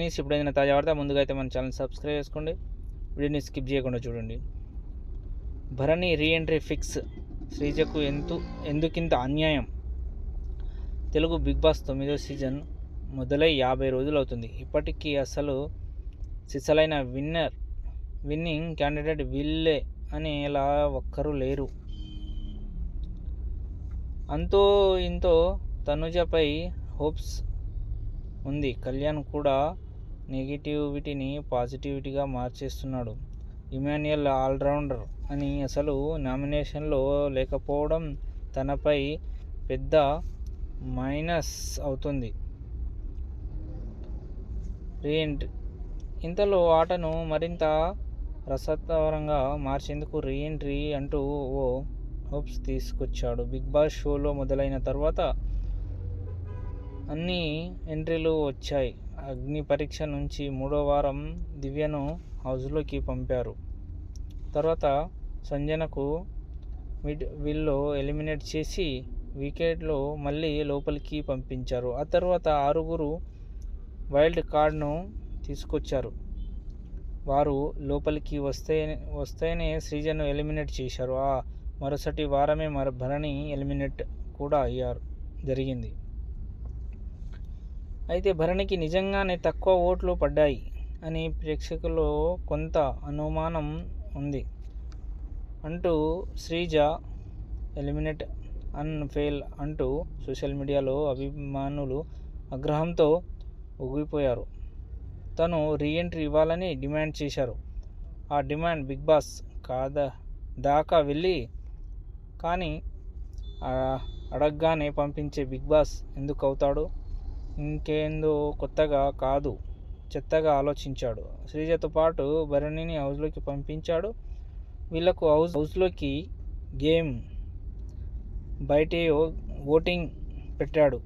News ఏదైనా తాజా వార్త. ముందుగా అయితే మన ఛానల్ సబ్స్క్రైబ్ చేసుకోండి. వీడియోని స్కిప్ చేయకుండా చూడండి. Bharani reentry fix. శ్రీజకు ఎంతు ఎందుకింత అన్యాయం? తెలుగు బిగ్ బాస్ తొమ్మిదో సీజన్ మొదలై యాభై రోజులు అవుతుంది. ఇప్పటికీ అసలు సిసలైన విన్నర్ విన్నింగ్ క్యాండిడేట్ వీళ్ళే అని ఇలా ఒక్కరూ లేరు. అంతో ఇంతో తనుజపై హోప్స్ ఉంది. కళ్యాణ్ కూడా నెగిటివిటీని పాజిటివిటీగా మార్చేస్తున్నాడు. ఇమాన్యుయల్ ఆల్రౌండర్ అని అసలు నామినేషన్లో లేకపోవడం తనపై పెద్ద మైనస్ అవుతుంది. రీఎంట్రీ. ఇంతలో ఆటను మరింత రసవరంగా మార్చేందుకు రీఎంట్రీ అంటూ ఓ హోప్స్ తీసుకొచ్చాడు. బిగ్ బాస్ షోలో మొదలైన తర్వాత అన్ని ఎంట్రీలు వచ్చాయి. అగ్ని పరీక్ష నుంచి మూడో వారం దివ్యను హౌస్లోకి పంపారు. తర్వాత సంజనకు మిడ్ వీల్లో ఎలిమినేట్ చేసి వికెట్లో మళ్ళీ లోపలికి పంపించారు. ఆ తర్వాత ఆరుగురు వైల్డ్ కార్డ్ను తీసుకొచ్చారు. వారు లోపలికి వస్తే వస్తేనే శ్రీజను ఎలిమినేట్ చేశారు. ఆ మరుసటి వారమే మర భరణి ఎలిమినేట్ కూడా అయ్యారు. జరిగింది. అయితే భరణికి నిజంగానే తక్కువ ఓట్లు పడ్డాయి అని ప్రేక్షకుల్లో కొంత అనుమానం ఉంది. అంటూ శ్రీజ ఎలిమినేట్ అన్ ఫెయిల్ అంటూ సోషల్ మీడియాలో అభిమానులు ఆగ్రహంతో ఊగిపోయారు. తను రీఎంట్రీ ఇవ్వాలని డిమాండ్ చేశారు. ఆ డిమాండ్ బిగ్ బాస్ కాదా దాకా వెళ్ళి కానీ అడగగానే పంపించే బిగ్ బాస్ ఎందుకు అవుతాడు? ఇంకేందో కొత్తగా కాదు. చెత్తగా ఆలోచించాడు. శ్రీజతో పాటు భరణిని హౌస్లోకి పంపించాడు. వీళ్ళకు హౌస్ హౌస్లోకి గేమ్ బయటే ఓటింగ్ పెట్టాడు.